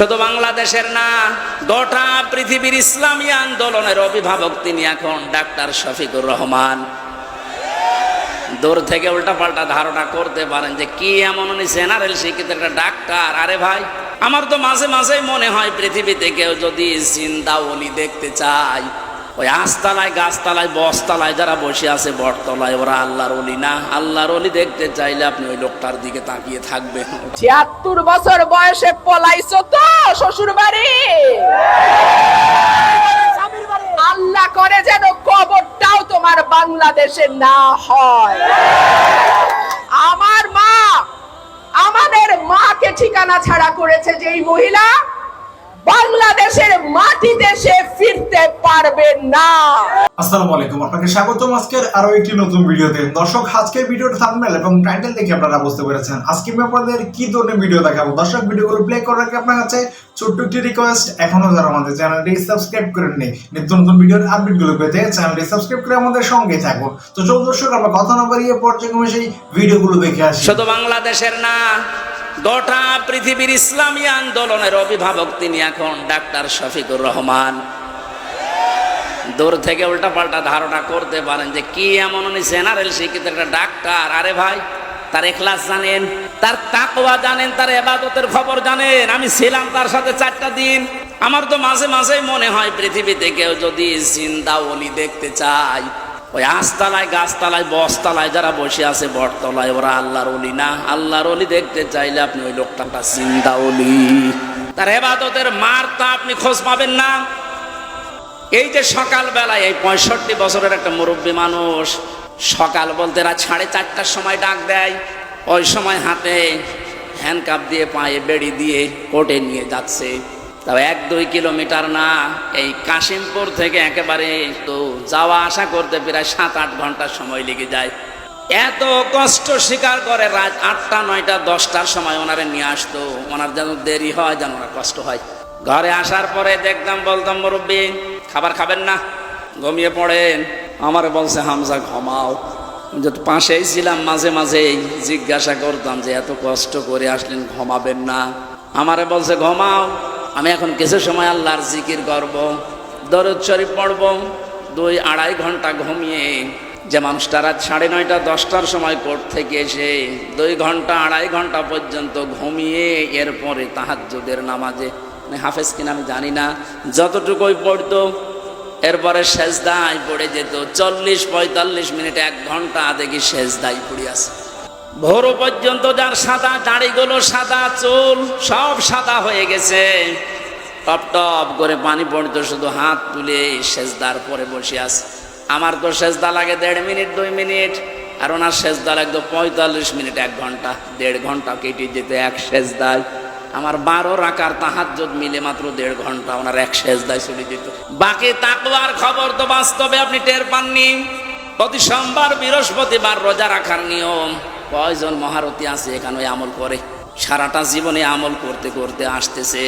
শুধু বাংলাদেশের না, গোটা পৃথিবীর ইসলামী আন্দোলনের অভিভাবক তিনি এখন ডাক্তার শফিকুর রহমান। দূর থেকে উল্টাপাল্টা ধারণা করতে পারেন যে কি এমন উনি জেনারেল শিক্ষিত একটা ডাক্তার। আরে ভাই, আমার তো মাঝে মাঝেই মনে হয় পৃথিবীতে কেউ যদি জিন্দা দেখতে চায় ওই আস্তালায় গাছতলায়, বসতলায় যারা বসে আছে বটতলায়, ওরা আল্লাহর অলি না। আল্লাহর অলি দেখতে চাইলে আপনি ওই লোকটার দিকে তাকিয়ে থাকবেন। ছিয়াত্তর বছর বয়সে পলাইছো তো শ্বশুর বাড়ি আল্লাহ করে যেন কবরটাও তোমার বাংলাদেশে না হয়। আমার মা, আমাদের মাকে ঠিকানা ছাড়া করেছে যে এই মহিলা বাংলাদেশের মাটিতে সে ফিরতে পারবে না। আসসালামু আলাইকুম আপনাকে স্বাগতম আজকের আরও একটি নতুন ভিডিওতে। দর্শক আজকের ভিডিওর থাম্বনেল এবং টাইটেল দেখে আপনারা বুঝতে পেরেছেন। আজকে আমি আপনাদের কি ধরনের ভিডিও দেখাবো? দর্শক ভিডিওগুলো প্লে করার আগে আপনার কাছে ছোট্ট একটি রিকোয়েস্ট এখনও যারা আমাদের চ্যানেলটি সাবস্ক্রাইব করেননি নিত্য নতুন ভিডিওর আপডেটগুলো পেতে চ্যানেলটি সাবস্ক্রাইব করে আমাদের সঙ্গে থাকুন। তো চলুন দর্শক আমরা কথা না বাড়িয়ে পর্যায়ক্রমে সেই ভিডিওগুলো দেখে আসি। শুধু বাংলাদেশের না গোটা পৃথিবীর ইসলামী আন্দোলনের অভিভাবক তিনি এখন ডাক্তার শফিকুর রহমান। দূর থেকে উল্টাপাল্টা ধারণা করতে পারেন যে কি এমন উনি জেনারেল শিক্ষিত একটা ডাক্তার। আরে ভাই, তার এখলাস জানেন, তার তাকওয়া জানেন, তার এবাদতের খবর জানেন। আমি ছিলাম তার সাথে চারটা দিন। আমার তো মাঝে মাঝেই মনে হয় পৃথিবীতে কেউ যদি জিন্দা অলি দেখতে চায় ওই আস্তালায় গাছতলায় বসতলায় যারা বসে আছে বটতলায়, ওরা আল্লাহর অলি না। আল্লাহর অলি দেখতে চাইলে আপনি ওই লোকটা চিন্তা অলি তার এবাদতের মারটা আপনি খোঁজ পাবেন না। এই যে সকালবেলায় এই পঁয়ষট্টি বছরের একটা মুরব্বী মানুষ সকাল বলতে রাত সাড়ে চারটার সময় ডাক দেয়, ওই সময় হাতে হ্যান্ডকাপ দিয়ে পায়ে বেড়ি দিয়ে কোর্টে নিয়ে যাচ্ছে। তাও এক দুই কিলোমিটার না, এই কাশিমপুর থেকে একেবারে তো যাওয়া আসা করতে প্রায় সাত আট ঘণ্টা সময় লেগে যায়। এত কষ্ট স্বীকার করে রাত আটটা, নয়টা, দশটার সময় ওনারে নিয়ে আসতো। ওনার যেন দেরি হয়, যেন ওনার কষ্ট হয়। ঘরে আসার পরে দেখতাম, বলতাম, মুরব্বী, খাবার খাবেন না? ঘুমিয়ে পড়েন। আমার বলছে, হামজা, ঘমাও। পাশেই ছিলাম, মাঝে মাঝেই জিজ্ঞাসা করতাম যে, এত কষ্ট করে আসলেন, ঘুমাবেন না? আমারে বলছে, ঘুমাও। আমি এখন কিছু সময় আল্লাহর জিকির করব, দরদ শরীফ পড়ব, দুই আড়াই ঘণ্টা ঘুমিয়ে, যে মানুষটা রাত সাড়ে নয়টা, দশটার সময় কোর্ট থেকে এসে দুই ঘণ্টা, আড়াই ঘণ্টা পর্যন্ত ঘুমিয়ে এরপরে তাহাজ্জুদের নামাজে মানে হাফেজ কিনা আমি জানি না, যতটুকুই পড়তো, এরপরে সেজদায় পড়ে যেত, চল্লিশ পঁয়তাল্লিশ মিনিট এক ঘণ্টা দেখি সেজদাই পড়ে আছে। ভোর পর্যন্ত যার সাদা দাড়িগুলো, সাদা চুল, সব সাদা হয়ে গেছে। টপ টপ করে পানি পড়তো, শুধু হাত তুলে সেজদার পরে বসে আছে। আমার তো সেজদা লাগে দেড় মিনিট, দুই মিনিট, আর ওনার সেজদা লাগতো পঁয়তাল্লিশ মিনিট, এক ঘণ্টা, দেড় ঘণ্টা কেটে যেত এক সেজদায়। আমার বারো রাকার তাহাজ্জুদ মিলে মাত্র দেড় ঘণ্টা ওনার এক সেজদায় চলে যেত। বাকি তাকওয়ার খবর তো বাস্তবে আপনি টের পাননি। প্রতি সোমবার, বৃহস্পতিবার রোজা রাখার নিয়ম। কয়জন মহারতী আছে এখানে আমল করে? সারাটা জীবনে আমল করতে করতে আসতেছে।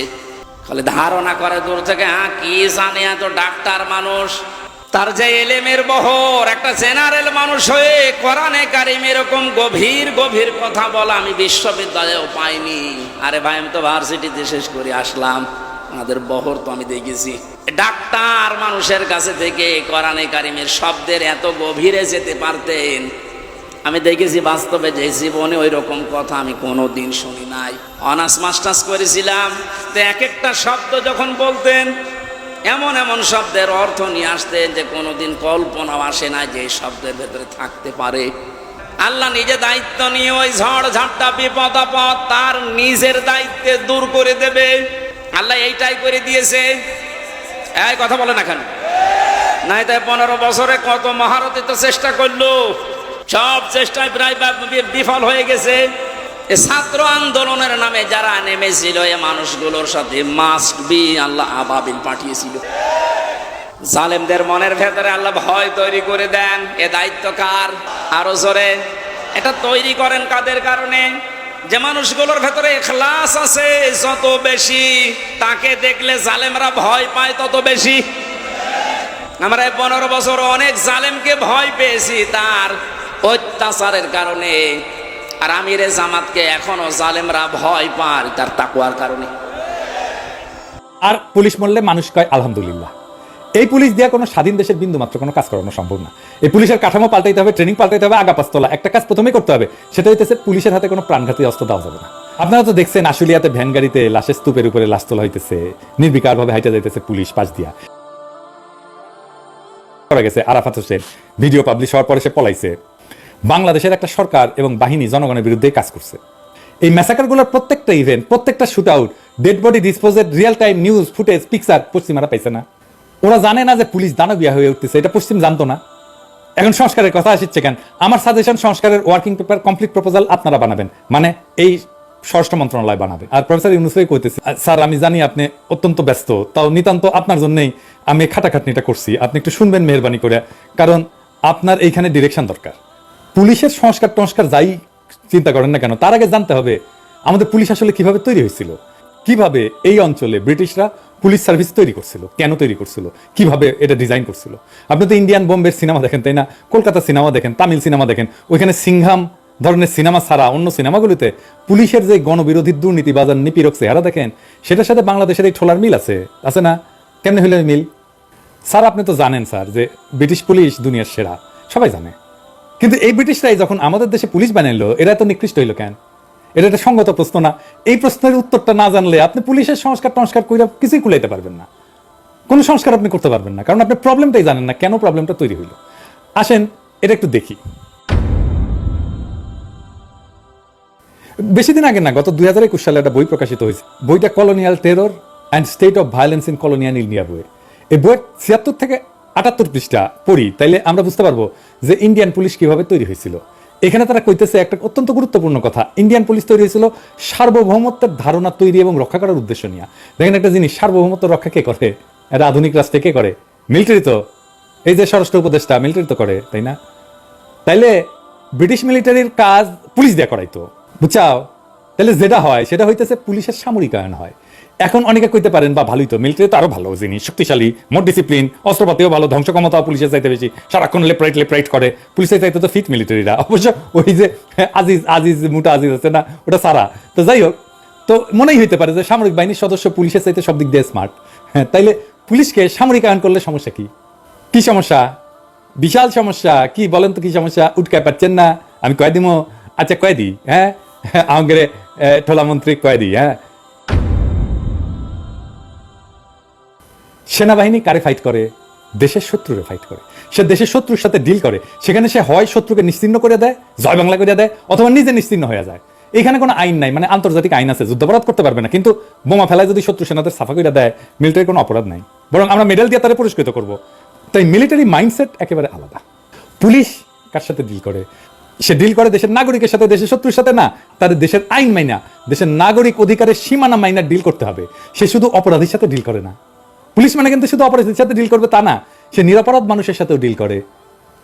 খালি ধারণা করে দূর থেকে হ্যাঁ কি জানে এত ডাক্তার মানুষ? তার যে এলেমের বহর, একটা জেনারেল মানুষ হয়ে কোরআনে কারিম এরকম গভীর গভীর কথা বলা আমি বিশ্ববিদ্যালয়েও পাইনি। আরে ভাই, আমি তো ভার্সিটিতে শেষ করে আসলাম। আমাদের বহর তো আমি দেখেছি। ডাক্তার মানুষের কাছে থেকে কোরআনে কারিমের শব্দের এত গভীরে যেতে পারতেন। আমি দেখেছি বাস্তবে যে জীবনে ওই রকম কথা আমি কোনো দিন শুনি নাই। অনার্স, মাস্টার্স করেছিলাম, তো এক একটা শব্দ যখন বলতেন, এমন এমন শব্দের অর্থ নিয়ে আসতেন যে কোনো দিন কল্পনাও আসে না যে শব্দের ভেতরে থাকতে পারে। আল্লাহ নিজে দায়িত্ব নিয়ে ওই ঝড় ঝাপটা বিপদ, আপদ তার নিজের দায়িত্বে দূর করে দেবে। আল্লাহ এইটাই করে দিয়েছে। এই কথা বলে না কেন? নাই তাই পনেরো বছরে কত মহারথী তো চেষ্টা করল। সব চেষ্টায় প্রায় বিফল হয়ে গেছে। ছাত্র আন্দোলনের নামে যারা নেমেছিল, এ মানুষগুলোর সাথে মাস্ক বি আল্লাহ আবাবিল পাঠিয়েছিল। জালেমদের মনের ভেতরে আল্লাহ ভয় তৈরি করে দেন। এ দায়িত্ব কার? আরও জোরে। এটা তৈরি করেন কাদের কারণে? যে মানুষগুলোর ভেতরে এখলাস আছে, যত বেশি তাকে দেখলে জালেমরা ভয় পায়, তত বেশি। আমরা পনেরো বছর অনেক জালেমকে ভয় পেয়েছি, তার অত্যাচারের কারণে। আর আমিরে জামাতকে এখনও জালেমরা ভয় পায় তার তাকুয়ার কারণে। আর পুলিশ মরলে মানুষ কয়, আলহামদুলিল্লাহ। এই পুলিশ দিয়ে কোনো স্বাধীন দেশের বিন্দু মাত্র কোনো কাজ করানো সম্ভব না। এই পুলিশের কাঠামো পাল্টাইতে হবে ট্রেনিং পাল্টাইতে হবে আগা পাঁচতলা একটা কাজ প্রথমেই করতে হবে, সেটা হইতেছে পুলিশের হাতে কোনো প্রাণঘাতী অস্ত্র দেওয়া যাবে না। আপনারা তো দেখছেন, আশুলিয়াতে ভ্যান গাড়িতে লাশের স্তূপের উপরে লাশ তোলা হইতেছে। নির্বিকার ভাবে হাইটা যাইতেছে পুলিশ পাশ দিয়া। করা গেছে, আরাফাত হোসেন। ভিডিও পাবলিশ হওয়ার পরে সে পলাইছে। বাংলাদেশের একটা সরকার এবং বাহিনী জনগণের বিরুদ্ধে কাজ করছে। এই ম্যাসাকারগুলোর প্রত্যেকটা ইভেন্ট প্রত্যেকটা shoot out dead body disposed real time news footage picture পশ্চিমারা পাইছে না। ওরা জানে না যে পুলিশ দানবিয়া হয়ে উঠতেছে, এটা পশ্চিম জানতো না। এখন সংস্কারের কথা আসছে কেন? আমার সাজেশন সংস্কারের ওয়ার্কিং পেপার কমপ্লিট প্রপোজাল আপনারা বানাবেন। মানে এই স্বরাষ্ট্র মন্ত্রণালয় বানাবে। আর প্রফেসর ইউনুসই কইতেছে, স্যার, আমি জানি আপনি অত্যন্ত ব্যস্ত, তাও নিতান্ত আপনার জন্যই আমি খাটাখাটনিটা করছি। আপনি একটু শুনবেন মেহরবানি করে, কারণ আপনার এইখানে ডিরেকশন দরকার। পুলিশের সংস্কার টংস্কার যাই চিন্তা করেন না কেন, তার আগে জানতে হবে আমাদের পুলিশ আসলে কীভাবে তৈরি হয়েছিল। কীভাবে এই অঞ্চলে ব্রিটিশরা পুলিশ সার্ভিস তৈরি করছিল, কেন তৈরি করছিল, কীভাবে এটা ডিজাইন করছিল। আপনি তো ইন্ডিয়ান বোম্বের সিনেমা দেখেন, তাই না? কলকাতা সিনেমা দেখেন, তামিল সিনেমা দেখেন, ওইখানে সিংহাম ধরনের সিনেমা ছাড়া অন্য সিনেমাগুলিতে পুলিশের যে গণবিরোধী দুর্নীতি বাজার নিপীড়ক চেহারা দেখেন, সেটার সাথে বাংলাদেশের এই ঠোলার মিল আছে আছে না? কেমনে হইলে মিল? স্যার, আপনি তো জানেন, স্যার, যে ব্রিটিশ পুলিশ দুনিয়ার সেরা, সবাই জানে। কিন্তু এই ব্রিটিশরাই যখন আমাদের দেশে পুলিশ বানাইলো, এরা তো নিকৃষ্ট হইল কেন? এটা একটা সঙ্গত প্রশ্ন না। এই প্রশ্নের উত্তরটা না জানলে আপনি পুলিশের সংস্কার টংস্কার কইরা কিছুই কুলাইতে পারবেন না। কোনো সংস্কার আপনি করতে পারবেন না, কারণ আপনি প্রবলেমটাই জানেন না কেন প্রবলেমটা তৈরি হইল। আসেন, এটা একটু দেখি। বেশি দিন আগে না, গত দুই হাজার একুশ সালে একটা বই প্রকাশিত হয়েছে। বইটা colonial terror and state of violence in colonial India বই এই বইয়ের ছিয়াত্তর থেকে আটাত্তর পৃষ্ঠা পড়ি, তাইলে আমরা বুঝতে পারব যে ইন্ডিয়ান পুলিশ কীভাবে তৈরি হয়েছিল। এখানে তারা কইতেছে একটা অত্যন্ত গুরুত্বপূর্ণ কথা। ইন্ডিয়ান পুলিশ তৈরি হয়েছিল সার্বভৌমত্বের ধারণা তৈরি এবং রক্ষা করার উদ্দেশ্য নিয়ে। দেখেন একটা জিনিস, সার্বভৌমত্ব রক্ষা কে করে? এটা আধুনিক রাষ্ট্রে কে করে? মিলিটারি তো। এই যে স্বরাষ্ট্র উপদেষ্টা মিলিটারি তো করে, তাই না? তাইলে ব্রিটিশ মিলিটারির কাজ পুলিশ দিয়ে করাইতো। বুঝাও তাহলে যেটা হয়, সেটা হইতেছে পুলিশের সামরিকায়ন হয়। এখন অনেকে কইতে পারেন, বা ভালোই তো মিলিটারি তো আরও ভালো জিনিস শক্তিশালী, মোট ডিসিপ্লিন অস্ত্রপাতিও ভালো, ধ্বংস ক্ষমতা পুলিশের চাইতে বেশি, সারাক্ষণ লেপ্রাইট লেপ্রাইট করে, পুলিশের চাইতে তো ফিট মিলিটারিরা অবশ্য ওই যে আজিজ আজিজ, মুটা আজিজ আছে না, ওটা সারা। তো যাই হোক, তো মনেই হইতে পারে যে সামরিক বাহিনীর সদস্য পুলিশের চাইতে সব দিক দিয়ে স্মার্ট হ্যাঁ তাইলে পুলিশকে সামরিকায়ন করলে সমস্যা কি? কি সমস্যা? বিশাল সমস্যা, কি বলেন তো কি সমস্যা? উঠকায় পাচ্ছেন না? আমি কয়ে দিব আচ্ছা কয়ে হ্যাঁ? আমাদের ঠোলা মন্ত্রী হ্যাঁ? সেনাবাহিনী কারে ফাইট করে? দেশের শত্রুরে ফাইট করে। সে দেশের শত্রুর সাথে ডিল করে। সেখানে সে হয় শত্রুকে নিশ্চিন্ন করে দেয়, জয় বাংলা করে দেয়, অথবা নিজে নিশ্চিন্ন হয়ে যায়। এখানে কোনো আইন নাই মানে আন্তর্জাতিক আইন আছে, যুদ্ধাপরাধ করতে পারবে না। কিন্তু বোমা ফেলায় যদি শত্রু সেনাদের সাফা করে দেয় মিলিটারি কোনো অপরাধ নাই। বরং আমরা মেডেল দিয়ে তারা পুরস্কৃত করব। তাই মিলিটারি মাইন্ডসেট একেবারে আলাদা। পুলিশ কার সাথে ডিল করে? সে ডিল করে দেশের নাগরিকের সাথে, দেশের শত্রুর সাথে না। তাদের দেশের আইন মাইনা, দেশের নাগরিক অধিকারের সীমানা মাইনা ডিল করতে হবে। সে শুধু অপরাধীর সাথে ডিল করে না। পুলিশ মানে কিন্তু শুধু অপরাধীর সাথে ডিল করবে তা না, সে নিরাপরাধ মানুষের সাথেও ডিল করে।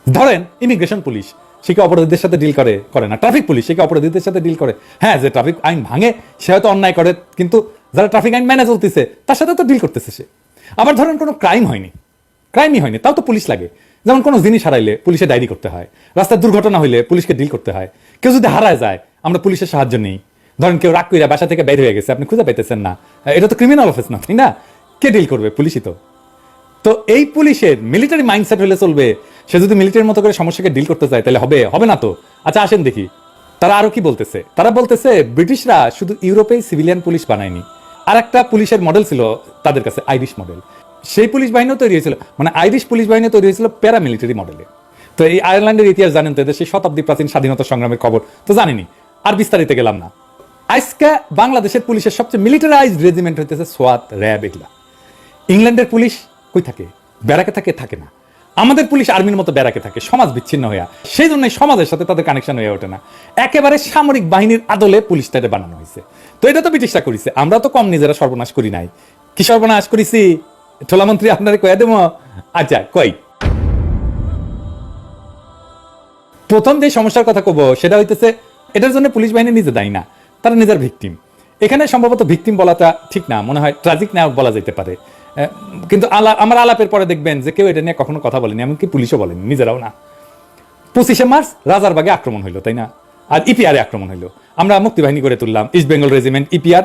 ধরেন ইমিগ্রেশন পুলিশ সে কি অপরাধীদের সাথে ডিল করে করে না। ট্রাফিক পুলিশ সে কি অপরাধীদের সাথে ডিল করে? হ্যাঁ যে ট্রাফিক আইন ভাঙে, সে হয়তো অন্যায় করে, কিন্তু যারা ট্রাফিক আইন মেনে চলতেছে, তার সাথে তো ডিল করতেছে সে। আবার ধরেন, কোনো ক্রাইম হয়নি। ক্রাইমই হয়নি, তাও তো পুলিশ লাগে। যেমন কোনো জিনিস হারাইলে পুলিশে ডায়েরি করতে হয়। রাস্তায় দুর্ঘটনা হইলে পুলিশকে ডিল করতে হয়। কেউ যদি হারায় যায়, আমরা পুলিশের সাহায্য নেই। ধরেন কেউ রাগ কইরা বাসা থেকে বের হয়ে গেছে, আপনি খুঁজে পাইতেছেন না। এটা তো ক্রিমিনাল অফিস না, তাই না? কে ডিল করবে? পুলিশই তো। তো এই পুলিশের মিলিটারি মাইন্ডসেট হলে চলবে। সে যদি মিলিটারির মতো করে সমস্যাকে ডিল করতে চায়, তাহলে হবে হবে না তো? আচ্ছা আসেন দেখি। তারা আরও কি বলতেছে? তারা বলতেছে, ব্রিটিশরা শুধু ইউরোপেই সিভিলিয়ান পুলিশ বানায়নি। আর একটা পুলিশের মডেল ছিল তাদের কাছে আইরিশ মডেল সেই পুলিশ বাহিনীও তৈরি হয়েছিল। মানে আইরিশ পুলিশ বাহিনী তৈরি হয়েছিল প্যারামিলিটারি মডেলে তো এই আয়ারল্যান্ডের ইতিহাস জানেন তো, এদের সেই শতাব্দী প্রাচীন স্বাধীনতা সংগ্রামের খবর। তো জানিনি, আর বিস্তারিত গেলাম না। আজকে বাংলাদেশের পুলিশের সবচেয়ে মিলিটারাইজড রেজিমেন্ট হইতেছে সোয়াত র্যাব এগুলা। ইংল্যান্ডের পুলিশ কই থাকে? ব্যারাকে থাকে থাকে না। আমাদের পুলিশ আর্মির মতো ব্যারাকে থাকে, সমাজ বিচ্ছিন্ন হইয়া। সেই জন্য সমাজের সাথে তাদের কানেকশন হয়ে ওঠে না। একেবারে সামরিক বাহিনীর আদলে পুলিশটারে বানানো হয়েছে তো এটা তো ব্রিটিশরা করেছে, আমরা তো কম নিজেরা সর্বনাশ করি নাই। কি সর্বনাশ করেছি? ঠোলামন্ত্রী আপনারে কয়ে দেবো? আচ্ছা কই? প্রথম যে সমস্যার কথা কব, সেটা হইতেছে, এটার জন্য পুলিশ বাহিনী নিজে দায়ী না, তারা নিজের ভিকটিম এখানে সম্ভবত ভিকটিম বলাটা ঠিক না, মনে হয় ট্রাজিক নায়ক বলা যেতে পারে। কিন্তু আলা, আমার আলাপের পরে দেখবেন যে কেউ এটা নিয়ে কখনো কথা বলেনি, এমনকি পুলিশও বলেনি, নিজেরাও না। পঁচিশে মার্চ রাজারবাগে আক্রমণ হইল, তাই না? আর ইপিআরে আক্রমণ হইল। আমরা মুক্তিবাহিনী করে তুললাম ইস্ট বেঙ্গল রেজিমেন্ট ইপিআর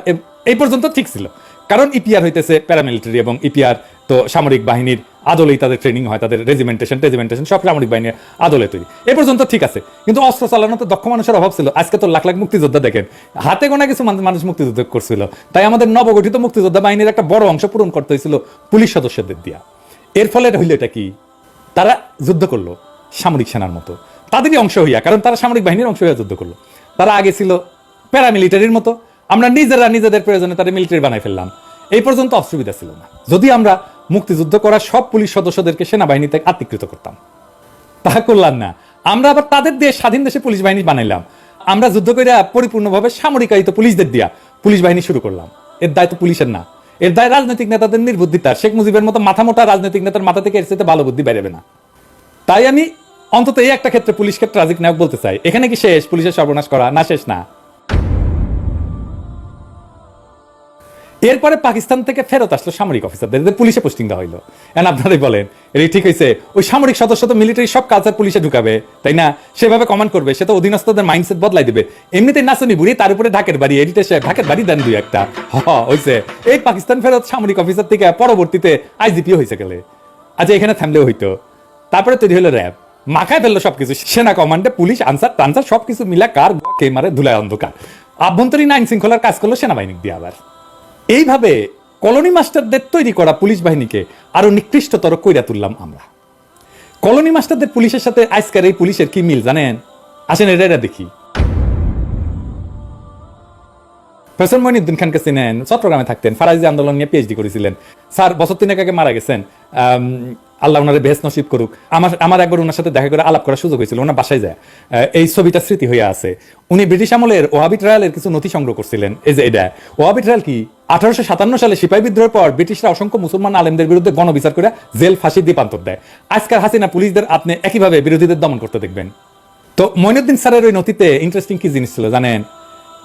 এই পর্যন্ত ঠিক ছিল। কারণ ইপিআর হইতেছে প্যারামিলিটারি এবং ইপিআর তো সামরিক বাহিনীর আদলেই তাদের ট্রেনিং হয়, তাদের রেজিমেন্টেশন রেজিমেন্টেশন সব সামরিক বাহিনীর আদলে তৈরি। এ পর্যন্ত ঠিক আছে, কিন্তু অস্ত্র চালানোতে দক্ষ মানুষের অভাব ছিল। আজকে তো লাখ লাখ মুক্তিযোদ্ধা দেখেন, হাতে গোনা কিছু মানুষ মুক্তিযুদ্ধ করছিল। তাই আমাদের নবগঠিত মুক্তিযোদ্ধা বাহিনীর একটা বড় অংশ পূরণ করতে হয়েছিল পুলিশ সদস্যদের দিয়া। এর ফলে হইল এটা কি? তারা যুদ্ধ করল সামরিক সেনার মতো। তাদেরই অংশ হইয়া, কারণ তারা সামরিক বাহিনীর অংশ হইয়া যুদ্ধ করল। তারা আগে ছিল প্যারামিলিটারির মতো। আমরা নিজেরা নিজেদের প্রয়োজনে তাদের মিলিটারি বানাই ফেললাম। এই পর্যন্ত অসুবিধা ছিল না। যদি আমরা মুক্তিযুদ্ধ করা সব পুলিশ সদস্যদেরকে সেনাবাহিনীতে আত্মীকৃত করতাম। তা করলাম না। আমরা আবার তাদের দেশ, স্বাধীন দেশে পুলিশ বাহিনী বানাইলাম। আমরা যুদ্ধ করে পরিপূর্ণভাবে সামরিকায়িত পুলিশদের দিয়া পুলিশ বাহিনী শুরু করলাম। এর দায় তো পুলিশের না। এর দায় রাজনৈতিক নেতাদের নির্বুদ্ধিতা শেখ মুজিবের মতো মাথা মোটা রাজনৈতিক নেতার মাথা থেকে এর চাইতে ভালো বুদ্ধি বেরোবে না। তাই আমি অন্তত এই একটা ক্ষেত্রে পুলিশকে ট্রাজিক নায়ক বলতে চাই। এখানে কি শেষ? পুলিশের সর্বনাশ করা? না, শেষ না। এরপরে পাকিস্তান থেকে ফেরত আসলো সামরিক অফিসারদের পুলিশে পোস্টিং দেওয়া হইল। এখন আপনারাই বলেন এটা ঠিক হয়েছে ওই সামরিক সদস্য তো মিলিটারি সব কালচার পুলিশে ঢুকাবে, তাই না? সেভাবে কমান্ড করবে, সে তো অধীনস্থদের মাইন্ডসেট বদলাই দিবে। এমনিতে নাচনি বুড়ি তার উপরে ঢাকের বাড়ি এডিটে সে ঢাকের বাড়ি দেন দুই একটা। হ হয়েছে এই পাকিস্তান ফেরত সামরিক অফিসার থেকে পরবর্তীতে আইজিপি হয়েছে গেলে। আচ্ছা এখানে থামলেও হইতো। তারপরে তৈরি হলো র্যাব মাখায় ফেলল সবকিছু। সেনা কমান্ডে পুলিশ, আনসার, টানসার সবকিছু মিলা কার কে মারে ধুলায় অন্ধকার। আভ্যন্তরীণ আইন শৃঙ্খলার কাজ করল সেনাবাহিনী দিয়ে আবার। এইভাবে কলোনি মাস্টারদের তৈরি করা পুলিশ বাহিনীকে আরও নিকৃষ্টতর কইরা তুললাম আমরা। কলোনি মাস্টারদের পুলিশের সাথে আজকের এই পুলিশের কি মিল জানেন? আসেন এটা এটা দেখি। প্রফেসর মইনুদ্দিন খানকে চিনেন, চট্টগ্রামে থাকতেন, ফারাজি আন্দোলন নিয়ে পিএইচডি করেছিলেন। স্যার, বছর তিনেক আগে মারা গেছেন। আল্লাহ ওনারে বেহেস নসিব করুক। আমার আমার একবার ওনার সাথে দেখা করে আলাপ করার সুযোগ হয়েছিল ওনার বাসায় যায়। এই ছবিটা স্মৃতি হয়ে আছে। উনি ব্রিটিশ আমলের ওহাবি ট্রায়ালের কিছু নথি সংগ্রহ করছিলেন। এই যে এটা ওহাবি ট্রায়াল কি? আঠারোশো সাতান্ন সালে সিপাহী বিদ্রোহের পর ব্রিটিশরা অসংখ্য মুসলমান আলেমদের বিরুদ্ধে গণবিচার করে জেল, ফাঁসি, দ্বীপান্তর দেয়। আজকাল হাসিনা পুলিশদের আপনি একইভাবে বিরোধীদের দমন করতে দেখবেন। তো মইনুদ্দিন স্যারের ওই নথিতে ইন্টারেস্টিং কি জিনিস ছিল জানেন?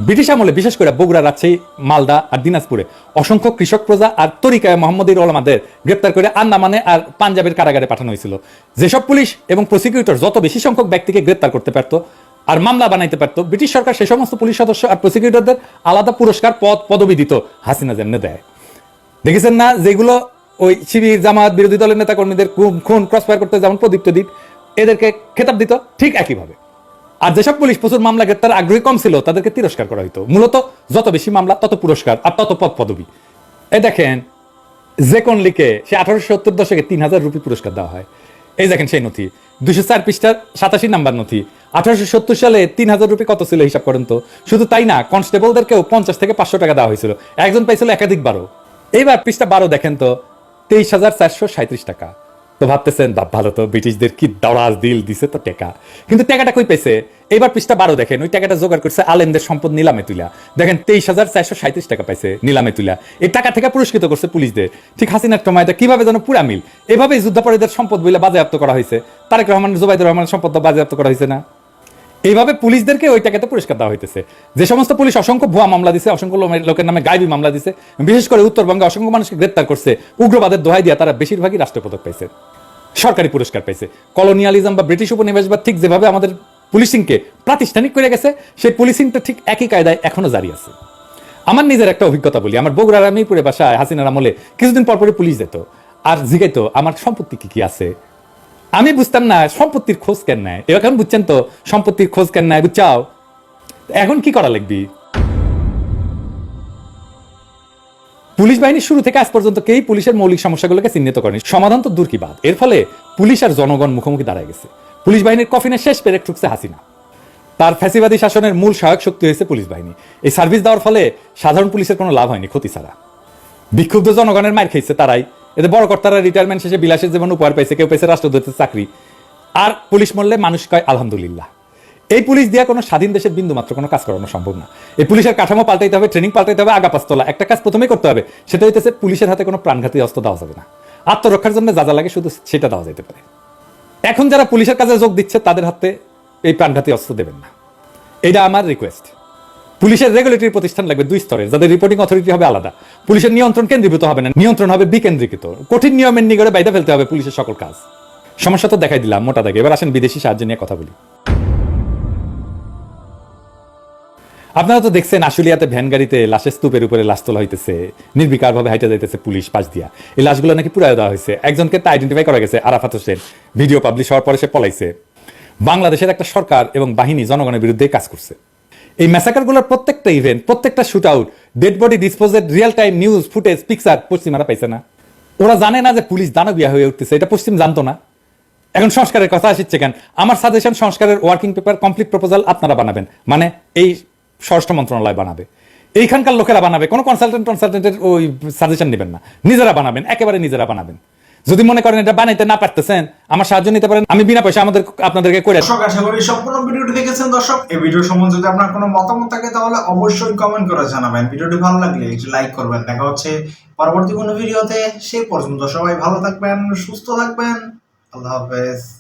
ব্রিটিশ আমলে, বিশেষ করে বগুড়া, রাজশাহী, মালদা আর দিনাজপুরে অসংখ্য কৃষক প্রজা আর তরিকায় মোহাম্মদীর ওলামাদের গ্রেপ্তার করে আন্দামানে আর পাঞ্জাবের কারাগারে পাঠানো হয়েছিল। যেসব পুলিশ এবং প্রসিকিউটর যত বেশি সংখ্যক ব্যক্তিকে গ্রেপ্তার করতে পারত আর মামলা বানাইতে পারতো। ব্রিটিশ সরকার সেই সমস্ত পুলিশ সদস্য আর প্রসিকিউটরদের আলাদা পুরস্কার, পদ, পদবি দিত, হাসিনা যেমনে দেয়। দেখেছেন না যেগুলো ওই শিবির জামাত বিরোধী দলের নেতা কর্মীদের খুন ক্রস ফায়ার করতে যেমন প্রদীপ্ত দিত এদেরকে খেতাব দিত ঠিক একইভাবে। আর যেসব পুলিশ প্রচুর মামলা গ্রেপ্তার, আগ্রহী কম ছিল, তাদেরকে তিরস্কার করা হইতো। মূলত যত বেশি মামলা, তত পুরস্কার আর তত পদ, পদবি। এই দেখেন, যে কোন লিখে সে আঠারোশো সত্তর দশকে তিন হাজার রুপি পুরস্কার দেওয়া হয়। এই দেখেন সেই নথি দুশো চার পৃষ্ঠার সাতাশি নাম্বার নথি। আঠারোশো সত্তর সালে তিন হাজার রুপি কত ছিল হিসাব করেন তো? শুধু তাই না, কনস্টেবলদেরকেও পঞ্চাশ থেকে পাঁচশো টাকা দেওয়া হয়েছিল। একজন পাইছিল একাধিক বারো। এইবার পৃষ্ঠা বারো দেখেন তো, তেইশ হাজার চারশো সাঁত্রিশ টাকা। তো ভাবতেছেন, বাপ, ভালো তো, ব্রিটিশদের কি দরাজ দিল, দিছে তো টেকা। কিন্তু টাকাটা কই পেয়েছে এবার পৃষ্ঠা বারো দেখেন, ওই টাকাটা জোগাড় করছে আলেমদের সম্পদ নিলামে তুলা দেখেন, তেইশ হাজার চারশো সাঁত্রিশ টাকা পাইছে নিলামে তুলা এই টাকা থেকে পুরস্কৃত করছে পুলিশদের। ঠিক হাসিনার সময়টা কীভাবে যেন পুরা মিল। এভাবেই যুদ্ধাপরাধীদের সম্পদ বলে বাজেয়াপ্ত করা হয়েছে। তারেক রহমান জুবাইদুর রহমানের সম্পদ বাজেয়াপ্ত করা হয়েছে না। এইভাবে পুলিশদেরকে ওই টাকাতে পুরস্কার দেওয়া হইতেছে। যে সমস্ত পুলিশ অসংখ্য ভুয়া মামলা দিছে, অসংখ্য লোকের নামে গাইবি মামলা দিছে, বিশেষ করে উত্তরবঙ্গে অসংখ্য মানুষকে গ্রেপ্তার করছে, উগ্রবাদের দোহাই দিয়া তারা বেশিরভাগই রাষ্ট্রীয় পদক পাইছে, সরকারি পুরস্কার পাইছে। কলোনিয়ালিজম বা ব্রিটিশ উপনিবেশবাদ ঠিক যেভাবে আমাদের পুলিশিংকে প্রাতিষ্ঠানিক করে গেছে, সেই পুলিশিংটা ঠিক একই কায়দায় এখনও জারি আছে। আমার নিজের একটা অভিজ্ঞতা বলি, আমার বগুড়ার আমি পুরে বাসায় হাসিনার আমলে কিছুদিন পর পরে পুলিশ যেত, আর জিগাইতো, আমার সম্পত্তি কি কি আছে? আমি বুঝতাম না, সম্পত্তির খোঁজ কেন নেয়? এখন বুঝছেন তো? সম্পত্তির খোঁজ কেন নেয়? বুঝছাও? এখন কি করা লাগবি? পুলিশ বাহিনী শুরু থেকে আজ পর্যন্ত কেই পুলিশের মৌলিক সমস্যাগুলোকে চিহ্নিত করেনি। সমাধান তো দূর কি বাদ এর ফলে পুলিশ আর জনগণ মুখোমুখি দাঁড়ায় গেছে। পুলিশ বাহিনীর কফিনের শেষ পেরেক ঠুকছে হাসিনা। তার ফ্যাসিবাদী শাসনের মূল সহায়ক শক্তি হয়েছে পুলিশ বাহিনী। এই সার্ভিস দেওয়ার ফলে সাধারণ পুলিশের কোনো লাভ হয়নি ক্ষতি ছাড়া। বিক্ষুব্ধ জনগণের মার খেয়েছে তারাই। এতে বড় কর্তারা রিটায়ারমেন্ট শেষে বিলাসের জীবন উপহার পাইছে, কেউ পাইছে রাষ্ট্রদূতের চাকরি। আর পুলিশ মরলে মানুষ কয়, আলহামদুলিল্লাহ। এই পুলিশ দিয়া কোনো স্বাধীন দেশের বিন্দু মাত্র কোনো কাজ করানো সম্ভব না। এই পুলিশের কাঠামো পাল্টাইতে হবে ট্রেনিং পাল্টাইতে হবে আগা পাঁচতলা একটা কাজ প্রথমেই করতে হবে, সেটা হইতেছে পুলিশের হাতে কোনো প্রাণঘাতী অস্ত্র দেওয়া যাবে না। আত্মরক্ষার জন্য যা যা লাগে শুধু সেটা দেওয়া যেতে পারে। এখন যারা পুলিশের কাজে যোগ দিচ্ছে, তাদের হাতে এই প্রাণঘাতী অস্ত্র দেবেন না। এটা আমার রিকোয়েস্ট পুলিশের রেগুলেটরি প্রতিষ্ঠান লাগবে দুই স্তরের যাদের রিপোর্টিং অথরিটি হবে আলাদা। পুলিশের নিয়ন্ত্রণ কেন্দ্রীভূত হবে না, নিয়ন্ত্রণ হবে বিকেন্দ্রীকৃত। কঠিন নিয়মের নিগড়ে বাইরে ফেলতে হবে পুলিশের সকল কাজ। সমস্যা তো দেখাই দিলাম, মোটা দাগে। এবার আসেন বিদেশি সাহায্য নিয়ে কথা বলি। আপনারা তো দেখছেন আশুলিয়াতে ভ্যান গাড়িতে লাশের স্তূপের উপরে লাশ তোলা হইতেছে। নির্বিকার ভাবে হাইটে যাইতেছে পুলিশ পাশ দিয়া। এই লাশগুলো নাকি পুরাই দেওয়া হয়েছে একজনকে তা আইডেন্টিফাই করা গেছে, আরাফাত হোসেন। ভিডিও পাবলিশ হওয়ার পরে সে পলাইছে। বাংলাদেশের একটা সরকার এবং বাহিনী জনগণের বিরুদ্ধে কাজ করছে। এই ম্যাসাকারগুলোর প্রত্যেকটা ইভেন্ট প্রত্যেকটা shoot out dead body disposed real time news footage picture পশ্চিমারা পাইছে না। ওরা জানে না যে পুলিশ দানবিয়া হয়ে উঠতেছে, এটা পশ্চিম জানতো না। এখন সংস্কারের কথা আসছে কেন? আমার সাজেশন সংস্কারের ওয়ার্কিং পেপার কমপ্লিট প্রপোজাল আপনারা বানাবেন। মানে এই স্বরাষ্ট্র মন্ত্রণালয় বানাবে। এইখানকার লোকেরা বানাবে, কোনো কনসালটেন্ট কনসালটেন্টের ওই সাজেশন নেবেন না। নিজেরা বানাবেন, একেবারে নিজেরা বানাবেন। যদি মনে করেন এটা বানাইতে না পারতেছেন, আমার সাহায্য নিতে পারেন। আমি বিনা পয়সা আমাদের আপনাদেরকে করে দর্শক, আশা করি সম্পূর্ণ ভিডিওটি দেখেছেন। দর্শক, এই ভিডিও সম্বন্ধে যদি আপনার কোনো মতামত থাকে, তাহলে অবশ্যই কমেন্ট করে জানাবেন। ভিডিওটি ভালো লাগলে একটি লাইক করবেন। দেখা হচ্ছে পরবর্তী কোনো ভিডিওতে। সেই পর্যন্ত সবাই ভালো থাকবেন, সুস্থ থাকবেন। আল্লাহ হাফেজ।